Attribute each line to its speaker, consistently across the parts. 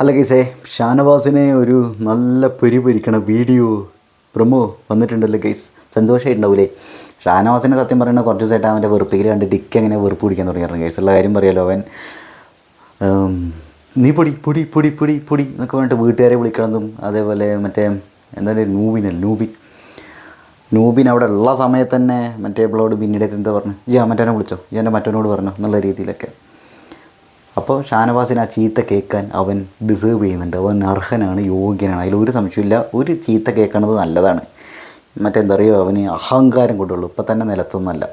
Speaker 1: അല്ല കേസേ ഷാനവാസിനെ ഒരു നല്ല പൊരി പൊരിക്കണ വീഡിയോ പ്രൊമോ വന്നിട്ടുണ്ടല്ലോ കേസ് സന്തോഷമായിട്ടുണ്ടാവില്ലേ ഷാനവാസിനെ സത്യം പറയുന്ന കുറച്ച് ദിവസമായിട്ട് അവന്റെ വെറുപ്പിക്കൽ കണ്ടിട്ട് ഡിക്ക് അങ്ങനെ വെറുപ്പ് പിടിക്കാൻ തുടങ്ങിയിരുന്നു കേസ് ഉള്ള കാര്യം പറയാലോ അവൻ നീ പൊടി പൊടി പൊടി പൊടി പൊടി എന്നൊക്കെ പറഞ്ഞിട്ട് വീട്ടുകാരെ വിളിക്കണതും അതേപോലെ മറ്റേ എന്താ നൂബിനല്ല നൂബിൻ. നൂബിൻ അവിടെ ഉള്ള സമയത്ത് തന്നെ മറ്റേ ഇവളോട് പിന്നീട് എന്താ പറഞ്ഞു? ജി മറ്റവനെ വിളിച്ചോ. ജി എന്റെ മറ്റവനോട് പറഞ്ഞോ എന്നുള്ള രീതിയിലൊക്കെ. അപ്പോൾ ഷാനവാസിന് ആ ചീത്ത കേൾക്കാൻ അവൻ ഡിസേർവ് ചെയ്യുന്നുണ്ട്. അവൻ അർഹനാണ് യോഗ്യനാണ്. അതിലൊരു സംശയമില്ല ഒരു ചീത്ത കേൾക്കണത് നല്ലതാണ്. മറ്റെന്താ പറയുക അവന് അഹങ്കാരം കൊണ്ടുള്ളൂ. ഇപ്പം തന്നെ നിലത്തൊന്നല്ല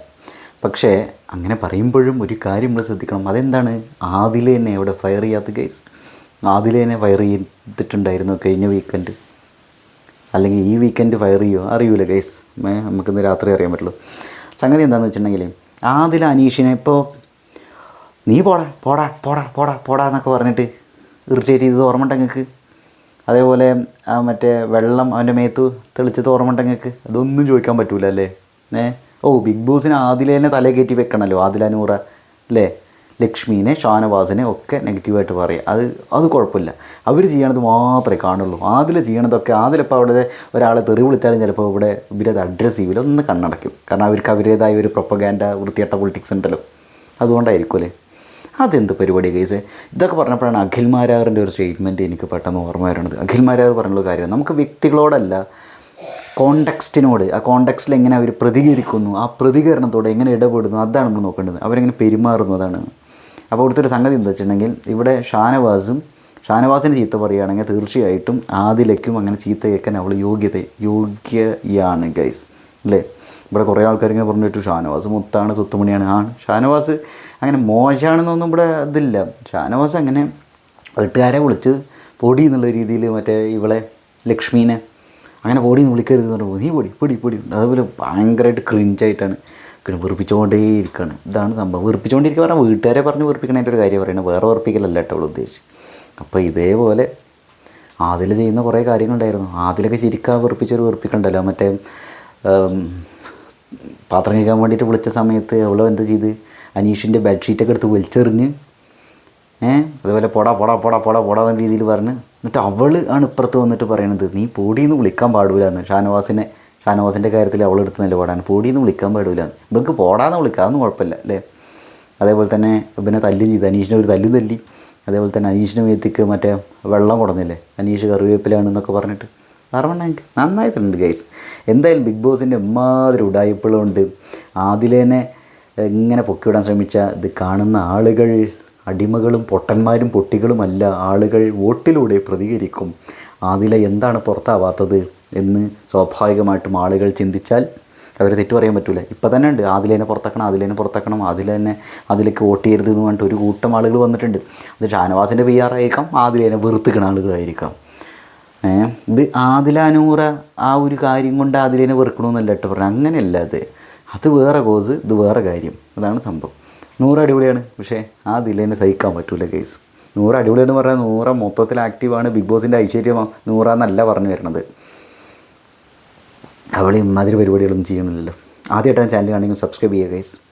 Speaker 1: പക്ഷേ അങ്ങനെ പറയുമ്പോഴും ഒരു കാര്യം നമ്മൾ ശ്രദ്ധിക്കണം. അതെന്താണ്? ആദിലെ തന്നെ അവിടെ ഫയർ ചെയ്യാത്ത കേസ് ആദിലെ തന്നെ ഫയർ ചെയ്തിട്ടുണ്ടായിരുന്നു കഴിഞ്ഞ വീക്കെൻഡ് അല്ലെങ്കിൽ ഈ വീക്കെൻഡ് ഫയർ ചെയ്യുമോ അറിയൂല ഗൈസ് നമുക്കിന്ന് രാത്രി അറിയാൻ പറ്റുള്ളൂ. സംഗതി എന്താണെന്ന് വെച്ചിട്ടുണ്ടെങ്കിൽ ആദിൽ അനീഷിനെ ഇപ്പോൾ നീ പോടാ പോടാ പോടാ പോടാ പോടാ എന്നൊക്കെ പറഞ്ഞിട്ട് ഇറിറ്റേറ്റ് ചെയ്തത് ഓർമ്മ നിങ്ങൾക്ക് അതേപോലെ മറ്റേ വെള്ളം അവന്റെ മേത്ത് തെളിച്ചത് ഓർമ്മ നിങ്ങൾക്ക് അതൊന്നും ചോദിക്കാൻ പറ്റൂല അല്ലേ? ഏ? ഓ ബിഗ് ബോസിന് ആദിലേനെ തല കയറ്റി വെക്കണമല്ലോ ആദിലാനൂറ അല്ലേ? ലക്ഷ്മീനെ ഷാനവാസിനെ ഒക്കെ നെഗറ്റീവായിട്ട് പറയുക അത് അത് കുഴപ്പമില്ല. അവർ ചെയ്യണത് മാത്രമേ കാണുള്ളൂ. ആദിൽ ചെയ്യണതൊക്കെ ആദിലിപ്പോൾ അവിടെ ഒരാളെ തെറി വിളിച്ചാലും ചിലപ്പോൾ ഇവിടെ ഇവരത് അഡ്രസ്സ് ചെയ്യില്ല ഒന്ന് കണ്ണടയ്ക്കും. കാരണം അവർക്ക് അവരുടേതായ ഒരു പ്രൊപ്പഗാൻഡ വൃത്തിയട്ട പൊളിറ്റിക്സ് ഉണ്ടല്ലോ. അതുകൊണ്ടായിരിക്കും അല്ലേ? അതെന്ത് പരിപാടി കേസ് ഇതൊക്കെ പറഞ്ഞപ്പോഴാണ് അഖിൽ മാരാറിന്റെ ഒരു സ്റ്റേറ്റ്മെന്റ് എനിക്ക് പെട്ടെന്ന് ഓർമ്മ വരുന്നത്. അഖിൽ മാരാർ പറഞ്ഞുള്ള കാര്യം നമുക്ക് വ്യക്തികളോടല്ല കോണ്ടക്സ്റ്റിനോട് ആ കോണ്ടക്സ്റ്റിൽ എങ്ങനെ അവർ പ്രതികരിക്കുന്നു ആ പ്രതികരണത്തോടെ എങ്ങനെ ഇടപെടുന്നു അതാണ് നമ്മൾ നോക്കേണ്ടത്. അവരെങ്ങനെ പെരുമാറുന്നു അതാണ്. അപ്പോൾ ഇവിടുത്തെ ഒരു സംഗതി എന്താ വെച്ചിട്ടുണ്ടെങ്കിൽ ഇവിടെ ഷാനവാസും ഷാനവാസിന് ചീത്ത പറയുകയാണെങ്കിൽ തീർച്ചയായിട്ടും ആദിലയ്ക്കും അങ്ങനെ ചീത്ത കേൾക്കാൻ അവൾ യോഗ്യത യോഗ്യയാണ് ഗൈസ് അല്ലേ? ഇവിടെ കുറേ ആൾക്കാർ പറഞ്ഞിട്ട് ഷാനവാസ് മുത്താണ് സുത്തുമണിയാണ്. ആണ് ഷാനവാസ് അങ്ങനെ മോശമാണെന്നൊന്നും ഇവിടെ ഇതില്ല. ഷാനവാസ് അങ്ങനെ വീട്ടുകാരെ വിളിച്ച് പൊടി എന്നുള്ള രീതിയിൽ മറ്റേ ഇവളെ ലക്ഷ്മീനെ അങ്ങനെ പൊടി എന്ന് വിളിക്കരുത് എന്ന് പറഞ്ഞു. നീ പൊടി പൊടി പൊടി. അതുപോലെ ഭയങ്കരമായിട്ട് ക്രിഞ്ചായിട്ടാണ് വെറുപ്പിച്ചുകൊണ്ടേ ഇരിക്കുകയാണ് ഇതാണ് സംഭവം. വെറുപ്പിച്ചുകൊണ്ടിരിക്കുക പറഞ്ഞാൽ വീട്ടുകാരെ പറഞ്ഞ് വെറുപ്പിക്കണതിന്റെ ഒരു കാര്യം പറയുന്നത് വേറെ വെറുപ്പിക്കലല്ല കേട്ടോ അവൾ ഉദ്ദേശിച്ച് അപ്പോൾ ഇതേപോലെ ആദിൽ ചെയ്യുന്ന കുറേ കാര്യങ്ങളുണ്ടായിരുന്നു. ആദിലൊക്കെ ശരിക്കും വെറുപ്പിച്ചൊരു വെറുപ്പിക്കണ്ടല്ലോ. മറ്റേ പാത്രം കഴിക്കാൻ വേണ്ടിയിട്ട് വിളിച്ച സമയത്ത് അവളോ എന്താ ചെയ്ത്? അനീഷിന്റെ ബെഡ്ഷീറ്റൊക്കെ എടുത്ത് വലിച്ചെറിഞ്ഞ് ഏഹ് അതുപോലെ പൊടാ പൊടാ പൊടാ പൊടാ പൊടാ എന്ന രീതിയിൽ പറഞ്ഞ് എന്നിട്ട് അവൾ ആണ് ഇപ്പുറത്ത് വന്നിട്ട് പറയണത് നീ പൊടിയെന്ന് വിളിക്കാൻ പാടില്ല എന്ന് ഷാനവാസിനെ ഷാനവാസിന്റെ കാര്യത്തിൽ അവൾ എടുത്ത് നിലപാടാണ്. പൊടിയെന്ന് വിളിക്കാൻ പാടില്ല എന്ന് ഇവർക്ക് പോടാന്ന് വിളിക്കാം അതൊന്നും കുഴപ്പമില്ല അല്ലേ? അതേപോലെ തന്നെ പിന്നെ തല്ലും ചെയ്തു അനീഷിനെ ഒരു തല്ലും തല്ലി. അതേപോലെ തന്നെ അനീഷിന്റെ മേത്തേക്ക് മറ്റേ വെള്ളം കൊടുന്നില്ലേ? അനീഷ് കറിവേപ്പിലാണെന്നൊക്കെ പറഞ്ഞിട്ട്. എനിക്ക് നന്നായിട്ടുണ്ട് ഗൈസ് എന്തായാലും ബിഗ് ബോസിന്റെ എമ്മാതിരി ഉടായ്പകളുണ്ട്. ആദിലേനെ ഇങ്ങനെ പൊക്കിവിടാൻ ശ്രമിച്ച ഇത് കാണുന്ന ആളുകൾ അടിമകളും പൊട്ടന്മാരും പൊട്ടികളുമല്ല ആളുകൾ വോട്ടിലൂടെ പ്രതികരിക്കും. ആദില എന്താണ് പുറത്താവാത്തത് എന്ന് സ്വാഭാവികമായിട്ടും ആളുകൾ ചിന്തിച്ചാൽ അവരെ തെറ്റ് പറയാൻ പറ്റൂല. ഇപ്പം തന്നെ ഉണ്ട് ആദിലേനെ പുറത്താക്കണം ആദിലേനെ പുറത്താക്കണം ആദിലേനെ അതിലേക്ക് വോട്ട് ചെയ്യരുത് എന്ന് പറഞ്ഞിട്ട് ഒരു കൂട്ടം ആളുകൾ വന്നിട്ടുണ്ട്. അത് ഷാനവാസിന്റെ പി ആർ ആയിരിക്കാം ആദിലേനെ വെറുത്തുക്കണ ആളുകളായിരിക്കാം. ഇത് ആദിലാനൂറ ആ ഒരു കാര്യം കൊണ്ട് ആദിലേനെ വെറുക്കണമെന്നല്ല കേട്ടോ പറഞ്ഞു അങ്ങനെയല്ല അത്. അത് വേറെ കോസ് ഇത് വേറെ കാര്യം. അതാണ് സംഭവം. നൂറ് അടിപൊളിയാണ് പക്ഷേ ആ ദിലേനെ സഹിക്കാൻ പറ്റൂല കേസ് നൂറ് അടിപൊളിയെന്ന് പറഞ്ഞാൽ നൂറ മൊത്തത്തിൽ ആക്റ്റീവാണ് ബിഗ് ബോസിന്റെ ഐശ്വര്യം നൂറാന്നല്ല പറഞ്ഞു വരുന്നത്. അവൾ ഇമാതിരി പരിപാടികളൊന്നും ചെയ്യണില്ലല്ലോ. ആദ്യമായിട്ടാണ് ചാനൽ കാണുമെങ്കിൽ സബ്സ്ക്രൈബ് ചെയ്യുക ഗൈസ്